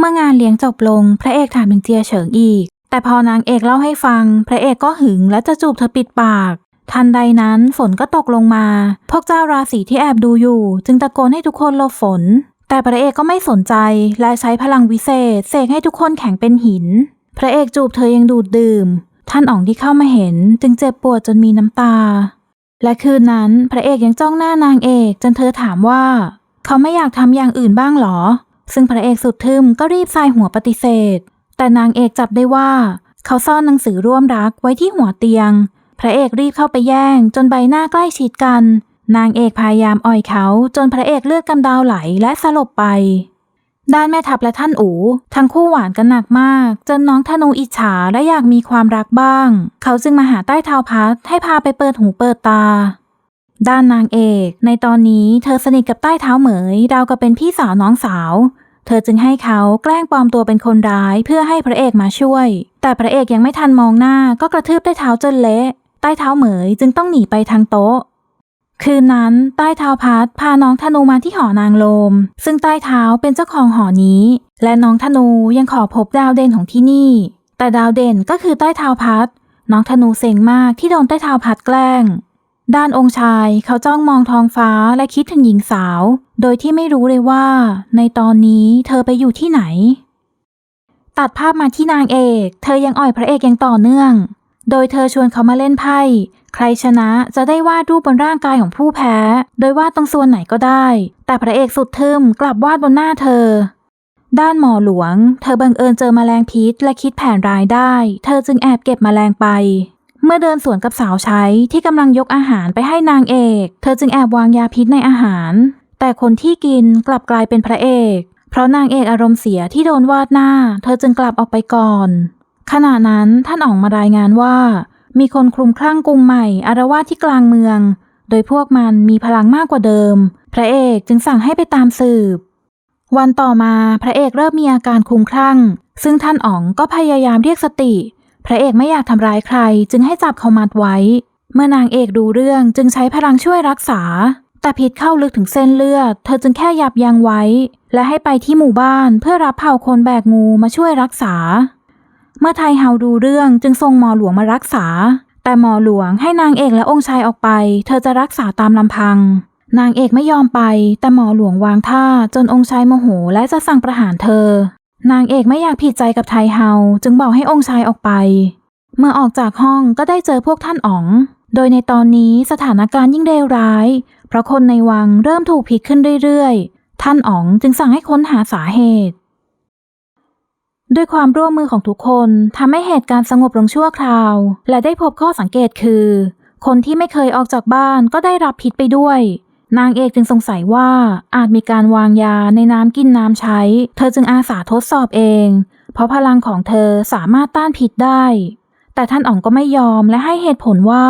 เมื่องานเลี้ยงจบลง พระเอกถามถึงเจียเฉิงอีก แต่พอนางเอกเล่าให้ฟัง พระเอกก็หึงและจะจูบเธอปิดปาก ทันใดนั้นฝนก็ตกลงมา พวกเจ้าราศีที่แอบดูอยู่ จึงตะโกนให้ทุกคนหลบฝน แต่พระเอกก็ไม่สนใจและใช้พลังวิเศษเสกให้ทุกคนแข็งเป็นหิน พระเอกจูบเธอยังดูดดื่ม ท่านอ๋องที่เข้ามาเห็น จึงเจ็บปวดจนมีน้ำตา และคืนนั้นพระเอกยังจ้องหน้านางเอก จนเธอถามว่า เขาไม่อยากทำอย่างอื่นบ้างหรอ ซึ่งพระเอกสุดทึมก็รีบสายหัวปฏิเสธ แต่นางเอกจับได้ว่า เขาซ่อนหนังสือร่วมรักไว้ที่หัวเตียง พระเอกรีบเข้าไปแย่ง จนใบหน้าใกล้ชิดกัน นางเอกพยายามอ่อยเขาจนพระเอกเลือดกำดาวไหลและสลบไป ด้านแม่ทัพและท่านอูทั้งคู่หวานกันหนักมาก จนน้องธนูอิจฉาและอยากมีความรักบ้าง เขาจึงมาหาใต้เท้าพัดให้พาไปเปิดหูเปิดตา ด้านนางเอก ในตอนนี้เธอสนิทกับใต้เท้าเหมยราวกับเป็นพี่สาวน้องสาว เธอจึงให้เขาแกล้งปลอมตัวเป็นคนร้ายเพื่อให้พระเอกมาช่วย แต่พระเอกยังไม่ทันมองหน้าก็กระทืบใต้เท้าจนเละ ใต้เท้าเหมยจึงต้องหนีไปทางโต๊ะ คืนนั้นใต้เท้าพัดพาน้องธนูมาที่หอนางโลม ซึ่งใต้เท้าเป็นเจ้าของหอนี้ และน้องธนูยังขอพบดาวเด่นของที่นี่ แต่ดาวเด่นก็คือใต้เท้าพัดน้องธนูเซ็งมากที่โดนใต้เท้าพัดแกล้ง ด้านองค์ชายเขาจ้องมองท้องฟ้าและคิดถึงหญิงสาว โดยที่ไม่รู้เลยว่า ในตอนนี้เธอไปอยู่ที่ไหน ตัดภาพมาที่นางเอก เธอยังอ่อยพระเอกอย่างต่อเนื่อง โดยเธอชวนเขามาเล่นไพ่ ใครชนะจะได้วาดรูปบนร่างกายของผู้แพ้ โดยวาดตรงส่วนไหนก็ได้ แต่พระเอกสุดทึมกลับวาดบนหน้าเธอ ด้านหมอหลวง เธอบังเอิญเจอมแมลงพิษและคิดแผนร้ายได้ เธอจึงแอบเก็บมแมลงไป เมื่อเดินสวนกับสาวใช้ที่กำลังยกอาหารไปให้นางเอก เธอจึงแอบวางยาพิษในอาหาร แต่คนที่กินกลับกลายเป็นพระเอก เพราะนางเอกอารมณ์เสียที่โดนวาดหน้า เธอจึงกลับออกไปก่อน ขณะนั้นท่านอ๋องมารายงานว่า มีคนคลุมคลั่งกรุงใหม่อารวาสที่กลางเมือง โดยพวกมันมีพลังมากกว่าเดิม พระเอกจึงสั่งให้ไปตามสืบ วันต่อมาพระเอกเริ่มมีอาการคลุมคลั่ง ซึ่งท่านอ๋องก็พยายามเรียกสติ พระเอกไม่อยากทำร้ายใคร จึงให้จับเขามัดไว้ เมื่อนางเอกดูเรื่องจึงใช้พลังช่วยรักษา แต่พิษเข้าลึกถึงเส้นเลือด เธอจึงแค่ยับยั้งไว้ และให้ไปที่หมู่บ้านเพื่อรับเผ่าคนแบกงูมาช่วยรักษา เมื่อไทเฮาดูเรื่องจึงส่งหมอหลวงมารักษา แต่หมอหลวงให้นางเอกและองค์ชายออกไป เธอจะรักษาตามลำพัง นางเอกไม่ยอมไป แต่หมอหลวงวางท่าจนองค์ชายโมโหและจะสั่งประหารเธอ นางเอกไม่อยากผิดใจกับไทเฮาจึงบอกให้องค์ชายออกไป เมื่อออกจากห้องก็ได้เจอพวกท่านอ๋อง โดยในตอนนี้สถานการณ์ยิ่งเลวร้าย เพราะคนในวังเริ่มถูกผิดขึ้นเรื่อยๆ ท่านอ๋องจึงสั่งให้ค้นหาสาเหตุ ด้วยความร่วมมือของทุกคนทำให้เหตุการณ์สงบลงชั่วคราว และได้พบข้อสังเกตคือ คนที่ไม่เคยออกจากบ้านก็ได้รับพิษไปด้วย นางเอกจึงสงสัยว่าอาจมีการวางยาในน้ำกินน้ำใช้ เธอจึงอาสาทดสอบเอง เพราะพลังของเธอสามารถต้านพิษได้ แต่ท่านอ๋องก็ไม่ยอมและให้เหตุผลว่า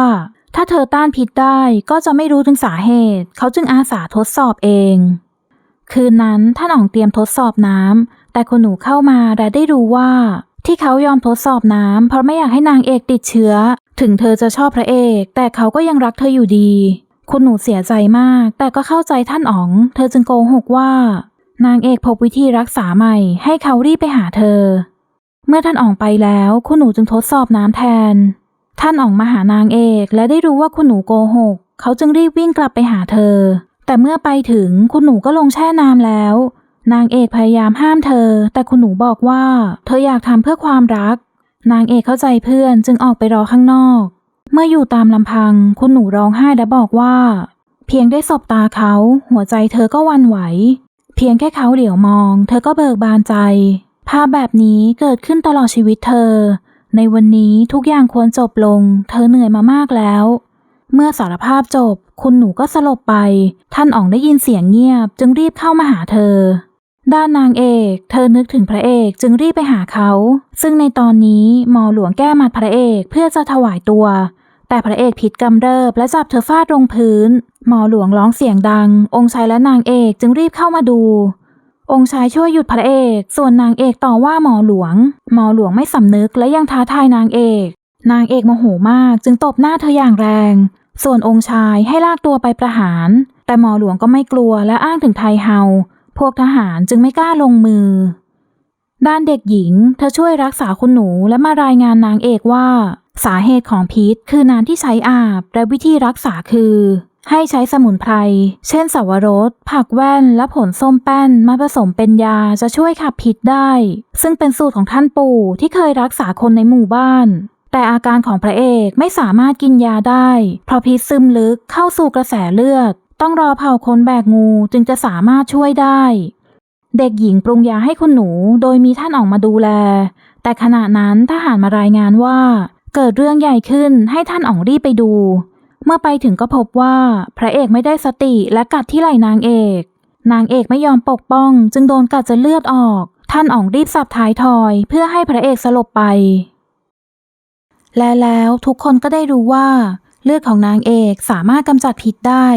ถ้าเธอต้านพิษได้ก็จะไม่รู้ถึงสาเหตุ เขาจึงอาสาทดสอบเอง คืนนั้นท่านอ๋องเตรียมทดสอบน้ำแต่คุณหนูเข้ามาและได้รู้ว่า ที่เขายอมทดสอบน้ำเพราะไม่อยากให้นางเอกติดเชื้อ ถึงเธอจะชอบพระเอก แต่เขาก็ยังรักเธออยู่ดี คุณหนูเสียใจมาก แต่ก็เข้าใจท่านอ๋อง เธอจึงโกหกว่า นางเอกพบวิธีรักษาใหม่ ให้เขารีบไปหาเธอ เมื่อท่านอ๋องไปแล้ว คุณหนูจึงทดสอบน้ำแทน ท่านอ๋องมาหานางเอกและได้รู้ว่าคุณหนูโกหก เขาจึงรีบวิ่งกลับไปหาเธอ แต่เมื่อไปถึงคุณหนูก็ลงแช่น้ำแล้ว นางเอกพยายามห้ามเธอ แต่คุณหนูบอกว่า เธออยากทำเพื่อความรัก นางเอกเข้าใจเพื่อนจึงออกไปรอข้างนอก เมื่ออยู่ตามลำพัง คุณหนูร้องไห้และบอกว่า เพียงได้สบตาเขา หัวใจเธอก็วันไหว เพียงแค่เขาเหลียวมอง เธอก็เบิกบานใจ ภาพแบบนี้เกิดขึ้นตลอดชีวิตเธอ ในวันนี้ทุกอย่างควรจบลง เธอเหนื่อยมามากแล้ว เมื่อสารภาพจบ คุณหนูก็สลบไป ท่านอ๋องได้ยินเสียงเงียบ จึงรีบเข้ามาหาเธอด้านนางเอก เธอนึกถึงพระเอกจึงรีบไปหาเขา ซึ่งในตอนนี้หมอหลวงแก้หมัดพระเอกเพื่อจะถวายตัว แต่พระเอกผิดกำเริบและจับเธอฟาดลงพื้น หมอหลวงร้องเสียงดัง องค์ชายและนางเอกจึงรีบเข้ามาดู องค์ชายช่วยหยุดพระเอก ส่วนนางเอกต่อว่าหมอหลวง หมอหลวงไม่สำนึกและยังท้าทายนางเอก นางเอกโมโหมากจึงตบหน้าเธออย่างแรง ส่วนองค์ชายให้ลากตัวไปประหาร แต่หมอหลวงก็ไม่กลัวและอ้างถึงไทเฮา พวกทหารจึงไม่กล้าลงมือด้านเด็กหญิง เธอช่วยรักษาคุณหนูและมารายงานนางเอกว่า สาเหตุของพิษคือน้ำที่ใช้อาบ และวิธีรักษาคือ ให้ใช้สมุนไพร เช่นสวรส ผักแว่น และผลส้มแป้น มาผสมเป็นยาจะช่วยขับพิษได้ ซึ่งเป็นสูตรของท่านปู่ที่เคยรักษาคนในหมู่บ้านแต่อาการของพระเอกไม่สามารถกินยาได้ เพราะพิษซึมลึกเข้าสู่กระแสเลือด ต้องรอเผ่าคนแบกงูจึงจะสามารถช่วยได้ เด็กหญิงปรุงยาให้คุณหนูโดยมีท่านออกมาดูแล แต่ขณะนั้นทหารมารายงานว่า เกิดเรื่องใหญ่ขึ้นให้ท่านอ๋องรีบไปดู เมื่อไปถึงก็พบว่าพระเอกไม่ได้สติและกัดที่ไหล่นางเอก นางเอกไม่ยอมปกป้อง จึงโดนกัดจนเลือดออก ท่านอ๋องรีบสับท้ายทอยเพื่อให้พระเอกสลบไป และแล้วทุกคนก็ได้รู้ว่า เลือดของนางเอกสามารถกำจัดพิษได้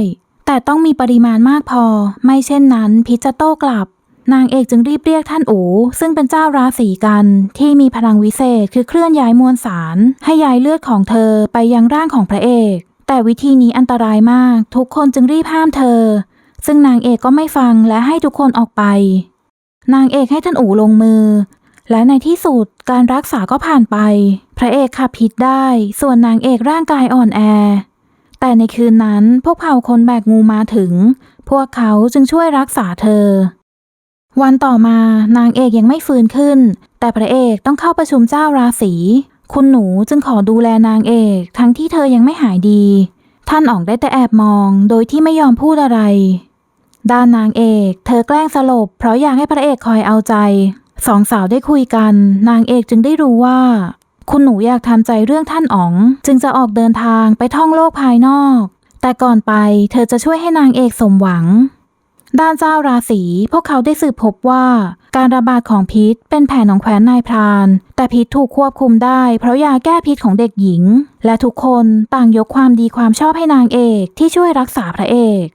แต่ต้องมีปริมาณมากพอ ไม่เช่นนั้นพิษจะโต้กลับ นางเอกจึงรีบเรียกท่านอูซึ่งเป็นเจ้าราศีกัน ที่มีพลังวิเศษคือเคลื่อนย้ายมวลสาร ให้ย้ายเลือดของเธอไปยังร่างของพระเอก แต่วิธีนี้อันตรายมาก ทุกคนจึงรีบห้ามเธอ ซึ่งนางเอกก็ไม่ฟังและให้ทุกคนออกไป นางเอกให้ท่านอูลงมือ และในที่สุดการรักษาก็ผ่านไป พระเอกขับพิษได้ ส่วนนางเอกร่างกายอ่อนแอ แต่ในคืนนั้นพวกเผ่าคนแบกงูมาถึง พวกเขาจึงช่วยรักษาเธอ วันต่อมานางเอกยังไม่ฟื้นขึ้น แต่พระเอกต้องเข้าประชุมเจ้าราศีคุณหนูจึงขอดูแลนางเอก ทั้งที่เธอยังไม่หายดี ท่านอ๋องได้แต่แอบมอง โดยที่ไม่ยอมพูดอะไร ด้านนางเอก เธอแกล้งสลบ เพราะอยากให้พระเอกคอยเอาใจ สองสาวได้คุยกัน นางเอกจึงได้รู้ว่า คุณหนูอยากทำใจเรื่องท่านอ๋อง จึงจะออกเดินทางไปท่องโลกภายนอก แต่ก่อนไป เธอจะช่วยให้นางเอกสมหวัง ด้านเจ้าราศีพวกเขาได้สืบพบว่าการระบาดของพิษเป็นแผนของแคว้นนายพราน แต่พิษถูกควบคุมได้เพราะยาแก้พิษของเด็กหญิง และทุกคนต่างยกความดีความชอบให้นางเอกที่ช่วยรักษาพระเอก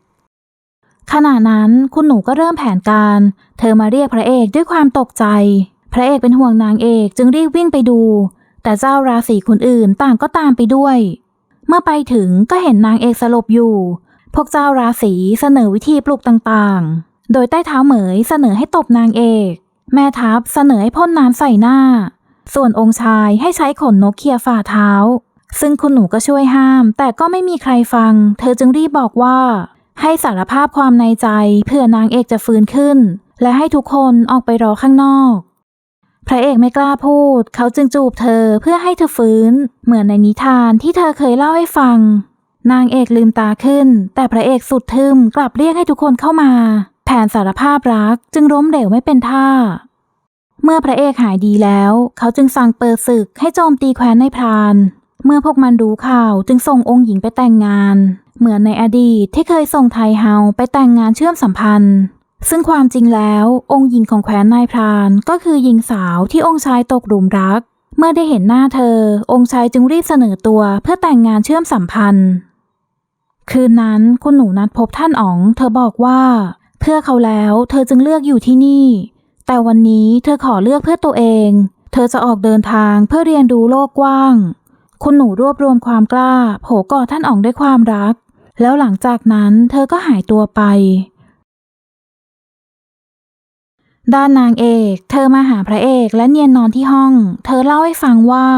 ขณะนั้นคุณหนูก็เริ่มแผนการ เธอมาเรียกพระเอกด้วยความตกใจ พระเอกเป็นห่วงนางเอกจึงรีบวิ่งไปดู แต่เจ้าราศีคนอื่นต่างก็ตามไปด้วย เมื่อไปถึงก็เห็นนางเอกสลบอยู่ พวกเจ้าราศีเสนอวิธีปลุกต่างๆ โดยใต้เท้าเหมยเสนอให้ตบนางเอก แม่ทัพเสนอให้พ่นน้ำใส่หน้า ส่วนองค์ชายให้ใช้ขนนกเคียฝ่าเท้า ซึ่งคุณหนูก็ช่วยห้าม แต่ก็ไม่มีใครฟัง เธอจึงรีบบอกว่า ให้สารภาพความในใจเพื่อนางเอกจะฟื้นขึ้น และให้ทุกคนออกไปรอข้างนอก พระเอกไม่กล้าพูด เขาจึงจูบเธอเพื่อให้เธอฟื้น เหมือนในนิทานที่เธอเคยเล่าให้ฟัง นางเอกลืมตาขึ้น แต่พระเอกสุดทึมกลับเรียกให้ทุกคนเข้ามา แผนสารภาพรักจึงล้มเหลวไม่เป็นท่า เมื่อพระเอกหายดีแล้ว เขาจึงสั่งเปิดศึกให้โจมตีแคว้นในพราน เมื่อพวกมันรู้ข่าวจึงส่งองค์หญิงไปแต่งงาน เหมือนในอดีตที่เคยส่งไทเฮาไปแต่งงานเชื่อมสัมพันธ์ ซึ่งความจริงแล้วองค์หญิงของแคว้นนายพรานก็คือหญิงสาวที่องค์ชายตกหลุมรัก เมื่อได้เห็นหน้าเธอ องค์ชายจึงรีบเสนอตัวเพื่อแต่งงานเชื่อมสัมพันธ์ คืนนั้นคุณหนูนัดพบท่านอ๋อง เธอบอกว่า เพื่อเขาแล้วเธอจึงเลือกอยู่ที่นี่ แต่วันนี้เธอขอเลือกเพื่อตัวเอง เธอจะออกเดินทางเพื่อเรียนรู้โลกกว้าง คุณหนูรวบรวมความกล้า โผกอดท่านอ๋องด้วยความรัก แล้วหลังจากนั้นเธอก็หายตัวไป ด้านนางเอก เธอมาหาพระเอกและเนียนนอนที่ห้อง เธอเล่าให้ฟังว่า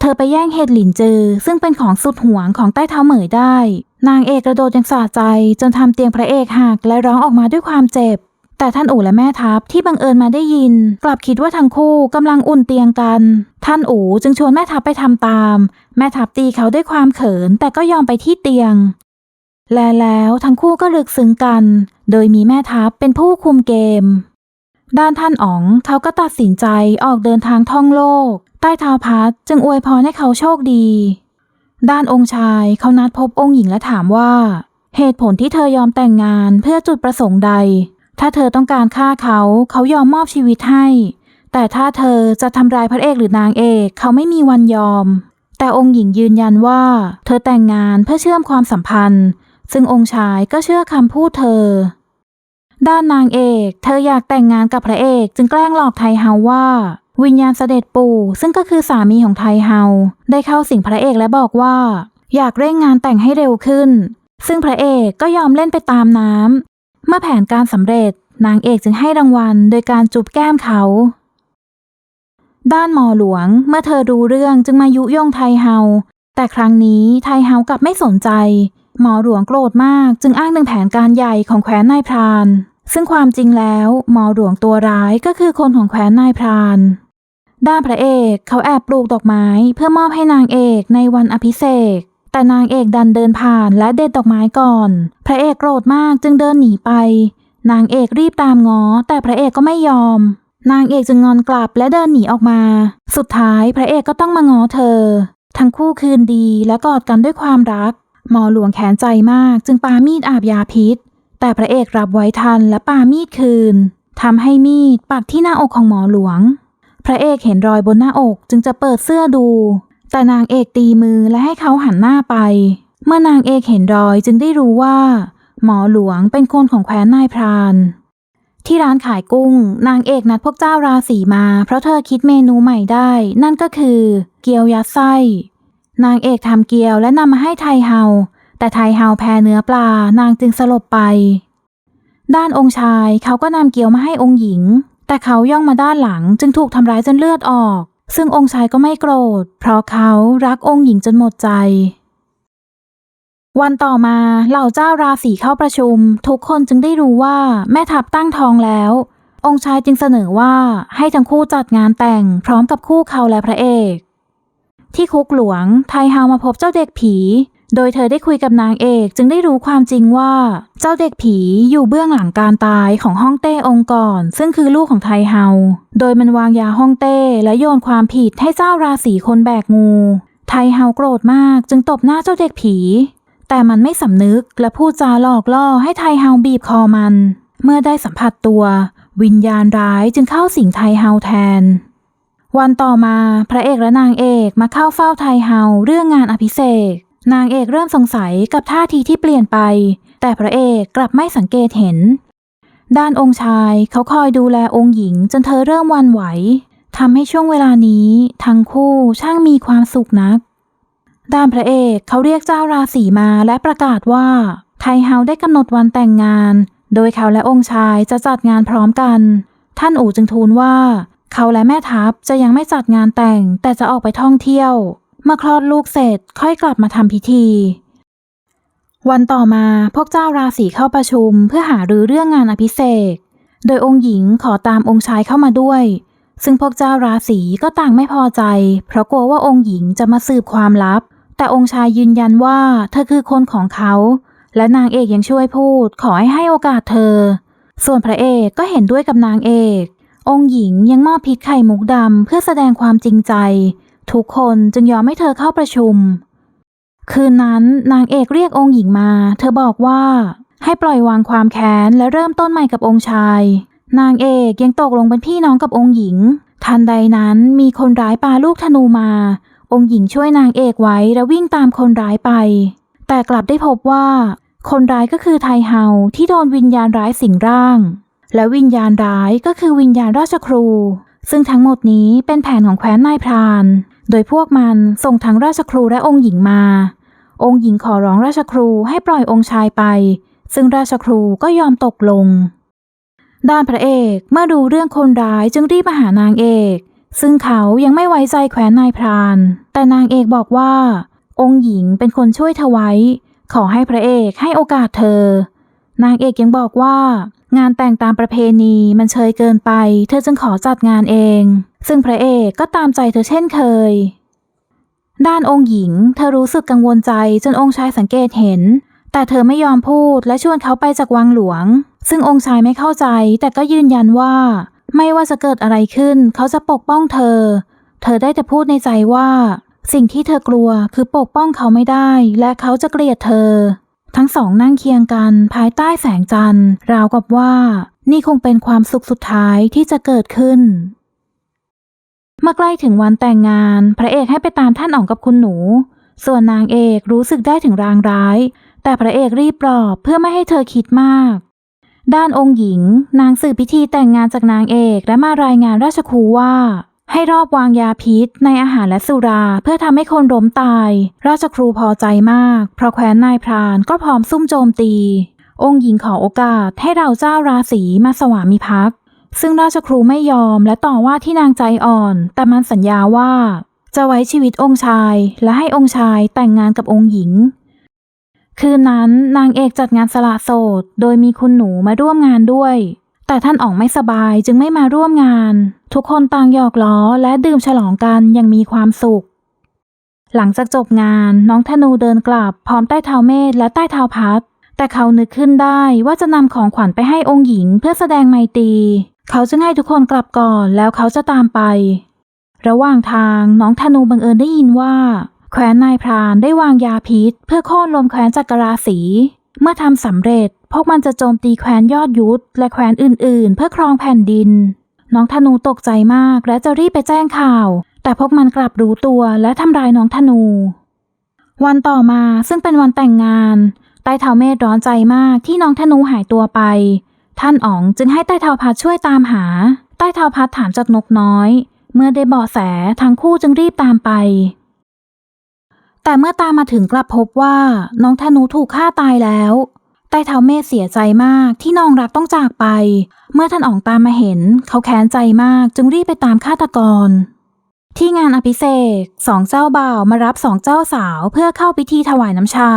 เธอไปแย่งเห็ดหลินจือ ซึ่งเป็นของสุดหวงของใต้เท้าเหมยได้ นางเอกกระโดดอย่างสะใจ จนทำเตียงพระเอกหักและร้องออกมาด้วยความเจ็บ แต่ท่านอู่และแม่ทัพที่บังเอิญมาได้ยิน กลับคิดว่าทั้งคู่กำลังอุ่นเตียงกัน ท่านอู่จึงชวนแม่ทัพไปทำตาม แม่ทัพตีเขาด้วยความเขิน แต่ก็ยอมไปที่เตียง และแล้วทั้งคู่ก็ลึกซึ้งกัน โดยมีแม่ทัพเป็นผู้คุมเกม ด้านท่านอ๋องเขาก็ตัดสินใจออกเดินทางท่องโลก ใต้เท้าพัดจึงอวยพรให้เขาโชคดี ด้านองค์ชายเขานัดพบองค์หญิงและถามว่า เหตุผลที่เธอยอมแต่งงานเพื่อจุดประสงค์ใด ถ้าเธอต้องการฆ่าเขาเขายอมมอบชีวิตให้ แต่ถ้าเธอจะทำร้ายพระเอกหรือนางเอกเขาไม่มีวันยอม แต่องค์หญิงยืนยันว่า เธอแต่งงานเพื่อเชื่อมความสัมพันธ์ ซึ่งองค์ชายก็เชื่อคำพูดเธอ ด้านนางเอก เธออยากแต่งงานกับพระเอก จึงแกล้งหลอกไทเฮาว่า วิญญาณเสด็จปู่ ซึ่งก็คือสามีของไทเฮาได้เข้าสิงพระเอกและบอกว่า อยากเร่งงานแต่งให้เร็วขึ้น ซึ่งพระเอกก็ยอมเล่นไปตามน้ำเมื่อแผนการสำเร็จ นางเอกจึงให้รางวัล โดยการจูบแก้มเขา ด้านหมอหลวง เมื่อเธอรู้เรื่องจึงมายุยงไทเฮาแต่ครั้งนี้ไทเฮากลับไม่สนใจ หมอหลวงโกรธมากจึงอ้างถึงแผนการใหญ่ของแคว้นนายพราน ซึ่งความจริงแล้วหมอหลวงตัวร้ายก็คือคนของแคว้นนายพรานด้านพระเอกเขาแอบปลูกดอกไม้เพื่อมอบให้นางเอกในวันอภิเษกแต่นางเอกดันเดินผ่านและเด็ดดอกไม้ก่อน พระเอกโกรธมากจึงเดินหนีไป นางเอกรีบตามง้อแต่พระเอกก็ไม่ยอม นางเอกจึงงอนกลับและเดินหนีออกมา สุดท้ายพระเอกก็ต้องมาง้อเธอ ทั้งคู่คืนดีและกอดกันด้วยความรัก หมอหลวงแค้นใจมากจึงปามีดอาบยาพิษ แต่พระเอกรับไว้ทันและปามีดคืนทำให้มีดปักที่หน้าอกของหมอหลวง พระเอกเห็นรอยบนหน้าอกจึงจะเปิดเสื้อดู แต่นางเอกตีมือและให้เขาหันหน้าไป เมื่อนางเอกเห็นรอยจึงได้รู้ว่า หมอหลวงเป็นคนของแคว้นนายพราน ที่ร้านขายกุ้ง นางเอกนัดพวกเจ้าราศีมา เพราะเธอคิดเมนูใหม่ได้ นั่นก็คือ เกี๊ยวยัดไส้ นางเอกทำเกี๊ยวและนำมาให้ไทเฮา แต่ไทเฮาแพ้เนื้อปลานางจึงสลบไป ด้านองค์ชายเขาก็นำเกี๊ยวมาให้องค์หญิง แต่เขาย่องมาด้านหลังจึงถูกทำร้ายจนเลือดออก ซึ่งองค์ชายก็ไม่โกรธ เพราะเขารักองค์หญิงจนหมดใจ วันต่อมาเหล่าเจ้าราศีเข้าประชุม ทุกคนจึงได้รู้ว่าแม่ทัพตั้งท้องแล้ว องค์ชายจึงเสนอว่าให้ทั้งคู่จัดงานแต่งพร้อมกับคู่เขาและพระเอก ที่คุกหลวง ไทเฮามาพบเจ้าเด็กผี โดยเธอได้คุยกับนางเอกจึงได้รู้ความจริงว่า เจ้าเด็กผีอยู่เบื้องหลังการตายของฮ่องเต้องค์ก่อนซึ่งคือลูกของไทเฮา โดยมันวางยาฮ่องเต้และโยนความผิดให้เจ้าราศีคนแบกงู ไทเฮาโกรธมากจึงตบหน้าเจ้าเด็กผี แต่มันไม่สำนึกและพูดจาหลอกล่อให้ไทเฮาบีบคอมัน เมื่อได้สัมผัสตัว วิญญาณร้ายจึงเข้าสิงไทเฮาแทน วันต่อมาพระเอกและนางเอกมาเข้าเฝ้าไทเฮาเรื่องงานอภิเษกนางเอกเริ่มสงสัยกับท่าทีที่เปลี่ยนไป แต่พระเอกกลับไม่สังเกตเห็น ด้านองค์ชายเขาคอยดูแลองค์หญิงจนเธอเริ่มวันไหวทำให้ช่วงเวลานี้ทั้งคู่ช่างมีความสุขนัก ด้านพระเอกเขาเรียกเจ้าราศีมาและประกาศว่า ไทเฮาได้กำหนดวันแต่งงาน โดยเขาและองค์ชายจะจัดงานพร้อมกัน ท่านอู่จึงทูลว่า เขาและแม่ทัพจะยังไม่จัดงานแต่งแต่จะออกไปท่องเที่ยว เมื่อคลอดลูกเสร็จค่อยกลับมาทำพิธี วันต่อมาพวกเจ้าราศีเข้าประชุม เพื่อหารือเรื่องงานอภิเษกโดยองค์หญิงขอตามองค์ชายเข้ามาด้วย ซึ่งพวกเจ้าราศีก็ต่างไม่พอใจ เพราะกลัวว่าองค์หญิงจะมาสืบความลับ แต่องค์ชายยืนยันว่าเธอคือคนของเขา และนางเอกยังช่วยพูดขอให้ให้โอกาสเธอ ส่วนพระเอกก็เห็นด้วยกับนางเอก องค์หญิงยังมอบพริกไข่มุกดำเพื่อแสดงความจริงใจ ทุกคนจึงยอมให้เธอเข้าประชุม คืนนั้นนางเอกเรียกองค์หญิงมา เธอบอกว่า ให้ปล่อยวางความแค้นและเริ่มต้นใหม่กับองค์ชาย นางเอกยังตกลงเป็นพี่น้องกับองค์หญิง ทันใดนั้นมีคนร้ายปาลูกธนูมา องค์หญิงช่วยนางเอกไว้และวิ่งตามคนร้ายไป แต่กลับได้พบว่า คนร้ายก็คือไทเฮาที่โดนวิญญาณร้ายสิงร่าง และวิญญาณร้ายก็คือวิญญาณราชครู ซึ่งทั้งหมดนี้เป็นแผนของแคว้นนายพราน โดยพวกมันส่งทั้งราชครูและองค์หญิงมา องค์หญิงขอร้องราชครูให้ปล่อยองค์ชายไป ซึ่งราชครูก็ยอมตกลง ด้านพระเอกเมื่อดูเรื่องคนร้ายจึงรีบมาหานางเอก ซึ่งเขายังไม่ไว้ใจแคว้นนายพราน แต่นางเอกบอกว่า องค์หญิงเป็นคนช่วยเธอไว้ ขอให้พระเอกให้โอกาสเธอนางเอกยังบอกว่า งานแต่งตามประเพณีมันเชยเกินไป เธอจึงขอจัดงานเอง ซึ่งพระเอกก็ตามใจเธอเช่นเคย ด้านองค์หญิง เธอรู้สึกกังวลใจจนองค์ชายสังเกตเห็น แต่เธอไม่ยอมพูดและชวนเขาไปจากวังหลวง ซึ่งองค์ชายไม่เข้าใจ แต่ก็ยืนยันว่า ไม่ว่าจะเกิดอะไรขึ้น เขาจะปกป้องเธอ เธอได้แต่พูดในใจว่า สิ่งที่เธอกลัวคือปกป้องเขาไม่ได้ และเขาจะเกลียดเธอ ทั้งสองนั่งเคียงกันภายใต้แสงจันทร์ ราวกับว่า นี่คงเป็นความสุขสุดท้ายที่จะเกิดขึ้น เมื่อใกล้ถึงวันแต่งงาน พระเอกให้ไปตามท่านอ๋องกับคุณหนู ส่วนนางเอกรู้สึกได้ถึงรางร้าย แต่พระเอกรีบปลอบเพื่อไม่ให้เธอคิดมาก ด้านองค์หญิง นางสืบพิธีแต่งงานจากนางเอกและมารายงานราชครูว่า ให้รอบวางยาพิษในอาหารและสุรา เพื่อทำให้คนล้มตาย ราชครูพอใจมาก เพราะแคว้นนายพรานก็พร้อมซุ่มโจมตี องค์หญิงขอโอกาสให้เราเจ้าราศีมาสวามิภักดิ์ซึ่งราชครูไม่ยอมและต่อว่าที่นางใจอ่อน แต่มันสัญญาว่า จะไว้ชีวิตองค์ชาย และให้องค์ชายแต่งงานกับองค์หญิง คืนนั้นนางเอกจัดงานสละโสด โดยมีคุณหนูมาร่วมงานด้วย แต่ท่านอ๋องไม่สบายจึงไม่มาร่วมงาน ทุกคนต่างหยอกล้อและดื่มฉลองกันอยังมีความสุข หลังจากจบงานน้องธนูเดินกลับ พร้อมใต้เท้าเมธและใต้เท้าพัด แต่เขานึกขึ้นได้ว่าจะนำของขวัญไปให้องค์หญิงเพื่อแสดงไมตรีเขาจึงให้ทุกคนกลับก่อนแล้วเขาจะตามไป ระหว่างทางน้องธนูบังเอิญได้ยินว่า แคว้นนายพรานได้วางยาพิษ เพื่อโค่นลมแคว้นจักรราศี เมื่อทำสำเร็จ พวกมันจะโจมตีแคว้นยอดยุทธและแคว้นอื่นๆ เพื่อครองแผ่นดิน น้องธนูตกใจมากและจะรีบไปแจ้งข่าว แต่พวกมันกลับรู้ตัวและทำร้ายน้องธนู วันต่อมาซึ่งเป็นวันแต่งงานใต้เท้าเมธร้อนใจมากที่น้องธนูหายตัวไป ท่านอ๋องจึงให้ใต้เท้าพัดช่วยตามหา ใต้เท้าพัดถามจากนกน้อย เมื่อได้เบาะแสทั้งคู่จึงรีบตามไป แต่เมื่อตามมาถึงกลับพบว่าน้องธนูถูกฆ่าตายแล้วใต้เท้าเมธเสียใจมากที่น้องรักต้องจากไป เมื่อท่านอ๋องตามมาเห็น เขาแค้นใจมากจึงรีบไปตามฆาตกร ที่งานอภิเษกสองเจ้าบ่าวมารับสองเจ้าสาวเพื่อเข้าพิธีถวายน้ำชา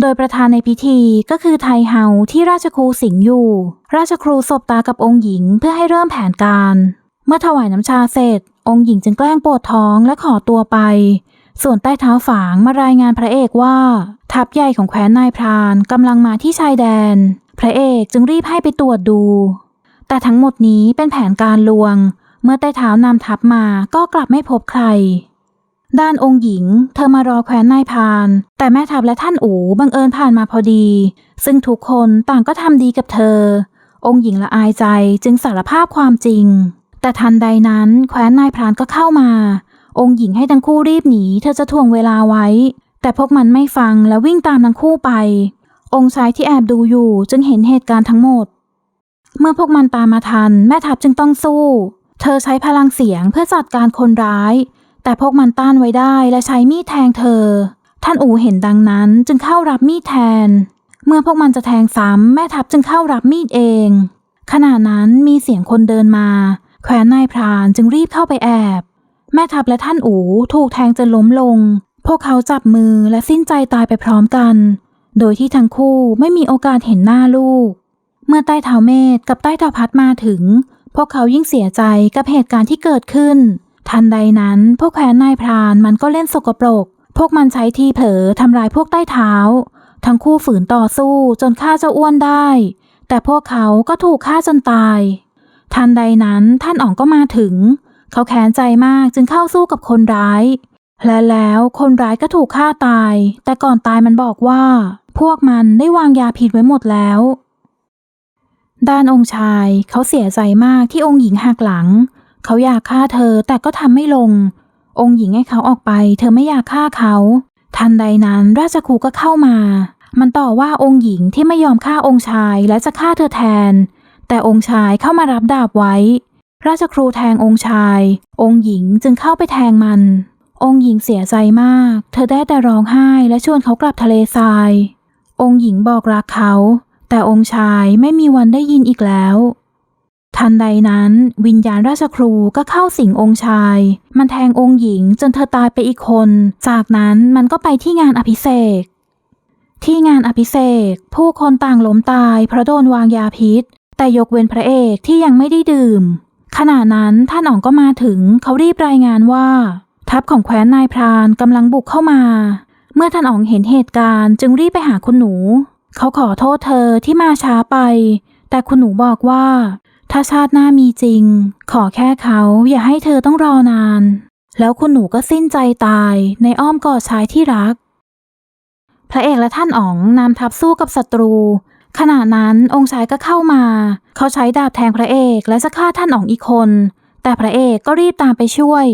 โดยประธานในพิธีก็คือไทเฮาที่ราชครูสิงห์อยู่ ราชครูสบตากับองค์หญิงเพื่อให้เริ่มแผนการ เมื่อถวายน้ำชาเสร็จ องค์หญิงจึงแกล้งปวดท้องและขอตัวไป ส่วนใต้เท้าฝางมารายงานพระเอกว่า ทัพใหญ่ของแคว้นนายพรานกำลังมาที่ชายแดน พระเอกจึงรีบให้ไปตรวจดู แต่ทั้งหมดนี้เป็นแผนการลวง เมื่อใต้เท้านำทัพมาก็กลับไม่พบใคร ด้านองค์หญิง เธอมารอแคว้นนายพราน แต่แม่ทัพและท่านอูบังเอิญผ่านมาพอดี ซึ่งทุกคนต่างก็ทำดีกับเธอ องค์หญิงละอายใจจึงสารภาพความจริง แต่ทันใดนั้นแคว้นนายพรานก็เข้ามา องค์หญิงให้ทั้งคู่รีบหนี เธอจะทวงเวลาไว้ แต่พวกมันไม่ฟังและวิ่งตามทั้งคู่ไป องค์ชายที่แอบดูอยู่จึงเห็นเหตุการณ์ทั้งหมด เมื่อพวกมันตามมาทัน แม่ทัพจึงต้องสู้ เธอใช้พลังเสียงเพื่อจัดการคนร้าย แต่พวกมันต้านไว้ได้และใช้มีดแทงเธอ ท่านอูเห็นดังนั้นจึงเข้ารับมีดแทน เมื่อพวกมันจะแทงซ้ำแม่ทัพจึงเข้ารับมีดเองขณะนั้นมีเสียงคนเดินมา แขวนนายพรานจึงรีบเข้าไปแอบ แม่ทัพและท่านอูถูกแทงจนล้มลง พวกเขาจับมือและสิ้นใจตายไปพร้อมกัน โดยที่ทั้งคู่ไม่มีโอกาสเห็นหน้าลูก เมื่อใต้เท้าเมธกับใต้เท้าพัดมาถึง พวกเขายิ่งเสียใจกับเหตุการณ์ที่เกิดขึ้น ทันใดนั้นพวกแขวนนายพรานมันก็เล่นสกปรก พวกมันใช้ทีเผลอทำร้ายพวกใต้เท้า ทั้งคู่ฝืนต่อสู้จนฆ่าเจ้าอ้วนได้ แต่พวกเขาก็ถูกฆ่าจนตาย ทันใดนั้นท่านอ๋องก็มาถึง เขาแค้นใจมากจึงเข้าสู้กับคนร้าย และแล้วคนร้ายก็ถูกฆ่าตาย แต่ก่อนตายมันบอกว่า พวกมันได้วางยาพิษไว้หมดแล้ว ด้านองค์ชายเขาเสียใจมากที่องค์หญิงหักหลัง เขาอยากฆ่าเธอแต่ก็ทำไม่ลง องค์หญิงให้เขาออกไป เธอไม่อยากฆ่าเขา ทันใดนั้นราชครูก็เข้ามา มันต่อว่าองค์หญิงที่ไม่ยอมฆ่าองค์ชายและจะฆ่าเธอแทน แต่องค์ชายเข้ามารับดาบไว้ ราชครูแทงองค์ชาย องค์หญิงจึงเข้าไปแทงมัน องค์หญิงเสียใจมาก เธอได้แต่ร้องไห้และชวนเขากลับทะเลทราย องค์หญิงบอกรักเขา แต่องค์ชายไม่มีวันได้ยินอีกแล้ว ทันใดนั้น วิญญาณราชครูก็เข้าสิงองค์ชาย มันแทงองค์หญิงจนเธอตายไปอีกคน จากนั้นมันก็ไปที่งานอภิเษกที่งานอภิเษกผู้คนต่างล้มตายเพราะโดนวางยาพิษ แต่ยกเว้นพระเอกที่ยังไม่ได้ดื่ม ขณะนั้นท่านอ๋องก็มาถึงเขารีบรายงานว่า ทัพของแคว้นนายพรานกำลังบุกเข้ามา เมื่อท่านอ๋องเห็นเหตุการณ์จึงรีบไปหาคุณหนู เขาขอโทษเธอที่มาช้าไป แต่คุณหนูบอกว่า ถ้าชาติหน้ามีจริง ขอแค่เขาอย่าให้เธอต้องรอนาน แล้วคุณหนูก็สิ้นใจตายในอ้อมกอดชายที่รัก พระเอกและท่านอ๋องนำทัพสู้กับศัตรู ขณะนั้นองค์ชายก็เข้ามา เขาใช้ดาบแทงพระเอกและจะฆ่าท่านอ๋องอีกคน แต่พระเอกก็รีบตามไปช่วย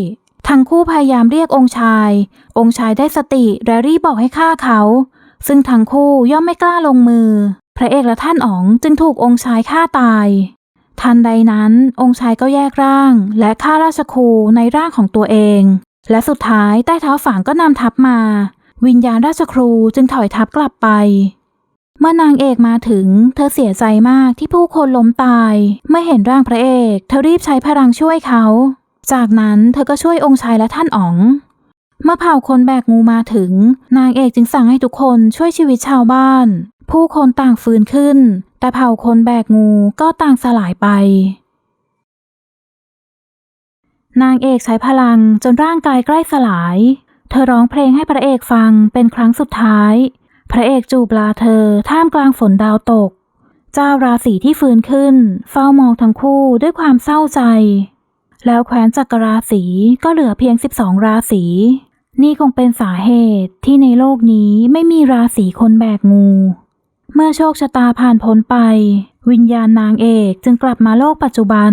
ทั้งคู่พยายามเรียกองค์ชาย องค์ชายได้สติและรีบบอกให้ฆ่าเขา ซึ่งทั้งคู่ย่อมไม่กล้าลงมือ พระเอกและท่านอ๋องจึงถูกองค์ชายฆ่าตาย ทันใดนั้น องค์ชายก็แยกร่าง และฆ่าราชครูในร่างของตัวเอง และสุดท้ายใต้เท้าฝางก็นำทัพมา วิญญาณราชครูจึงถอยทัพกลับไป เมื่อนางเอกมาถึง เธอเสียใจมากที่ผู้คนล้มตายเมื่อเห็นร่างพระเอก เธอรีบใช้พลังช่วยเขา จากนั้นเธอก็ช่วยองค์ชายและท่านอ๋อง เมื่อเผ่าคนแบกงูมาถึง นางเอกจึงสั่งให้ทุกคนช่วยชีวิตชาวบ้าน ผู้คนต่างฟื้นขึ้น แต่เผ่าคนแบกงูก็ต่างสลายไป นางเอกใช้พลังจนร่างกายใกล้สลาย เธอร้องเพลงให้พระเอกฟังเป็นครั้งสุดท้าย พระเอกจูบลาเธอท่ามกลางฝนดาวตก เจ้าราศีที่ฟื้นขึ้น เฝ้ามองทั้งคู่ด้วยความเศร้าใจ แล้วแคว้นจักรราศีก็เหลือเพียง 12 ราศี นี่คงเป็นสาเหตุที่ในโลกนี้ไม่มีราศีคนแบกงู เมื่อโชคชะตาผ่านพ้นไป วิญญาณนางเอกจึงกลับมาโลกปัจจุบัน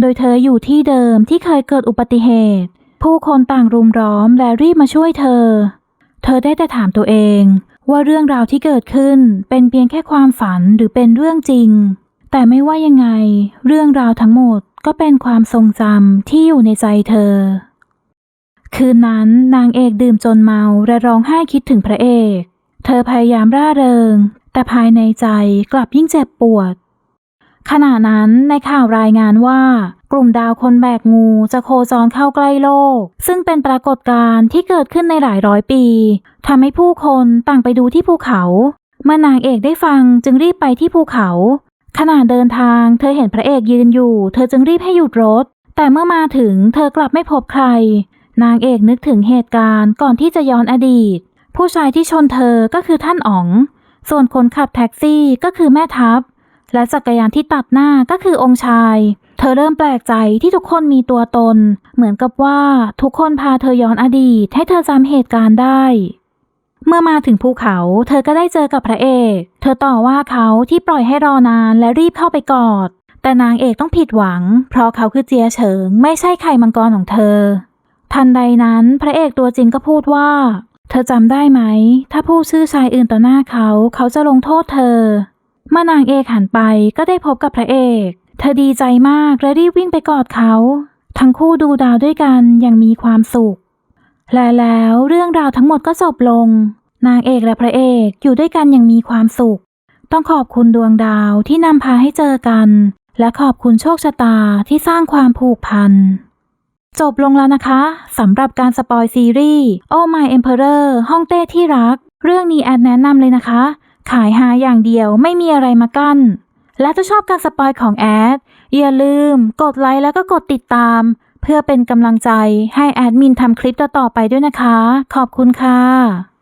โดยเธออยู่ที่เดิมที่เคยเกิดอุบัติเหตุ ผู้คนต่างรุมล้อมและรีบมาช่วยเธอ เธอได้แต่ถามตัวเอง ว่าเรื่องราวที่เกิดขึ้นเป็นเพียงแค่ความฝันหรือเป็นเรื่องจริง แต่ไม่ว่ายังไง เรื่องราวทั้งหมดก็เป็นความทรงจำที่อยู่ในใจเธอ คืนนั้นนางเอกดื่มจนเมาและร้องไห้คิดถึงพระเอก เธอพยายามร่าเริง แต่ภายในใจกลับยิ่งเจ็บปวด ขณะนั้นในข่าวรายงานว่ากลุ่มดาวคนแบกงูจะโคจรเข้าใกล้โลก ซึ่งเป็นปรากฏการณ์ที่เกิดขึ้นในหลายร้อยปีทำให้ผู้คนต่างไปดูที่ภูเขาเมื่อนางเอกได้ฟังจึงรีบไปที่ภูเขา ขณะเดินทางเธอเห็นพระเอกยืนอยู่ เธอจึงรีบให้หยุดรถ แต่เมื่อมาถึงเธอกลับไม่พบใคร นางเอกนึกถึงเหตุการณ์ก่อนที่จะย้อนอดีต ผู้ชายที่ชนเธอก็คือท่านอ๋อง ส่วนคนขับแท็กซี่ก็คือแม่ทัพ และจักรยานที่ตัดหน้าก็คือองค์ชาย เธอเริ่มแปลกใจที่ทุกคนมีตัวตน เหมือนกับว่าทุกคนพาเธอย้อนอดีตให้เธอจำเหตุการณ์ได้ เมื่อมาถึงภูเขา เธอก็ได้เจอกับพระเอก เธอต่อว่าเขาที่ปล่อยให้รอนานและรีบเข้าไปกอด แต่นางเอกต้องผิดหวัง เพราะเขาคือเจียเฉิง ไม่ใช่ไข่มังกรของเธอ ทันใดนั้นพระเอกตัวจริงก็พูดว่า เธอจำได้ไหม ถ้าพูดชื่อชายอื่นต่อหน้าเขา เขาจะลงโทษเธอ เมื่อนางเอกหันไปก็ได้พบกับพระเอก เธอดีใจมากและรีบวิ่งไปกอดเขา ทั้งคู่ดูดาวด้วยกันอย่างมีความสุข และแล้วเรื่องราวทั้งหมดก็จบลง นางเอกและพระเอกอยู่ด้วยกันอย่างมีความสุข ต้องขอบคุณดวงดาวที่นำพาให้เจอกัน และขอบคุณโชคชะตาที่สร้างความผูกพันจบลงแล้วนะคะสำหรับการสปอยซีรีส์ Oh My Emperor ห้องเต้ที่รัก เรื่องนี้แอดแนะนำเลยนะคะ ขายหาอย่างเดียวไม่มีอะไรมากั้น และถ้าชอบการสปอยของแอด อย่าลืมกดไลค์แล้วก็กดติดตาม เพื่อเป็นกำลังใจให้แอดมินทำคลิปต่อๆไปด้วยนะคะ ขอบคุณค่ะ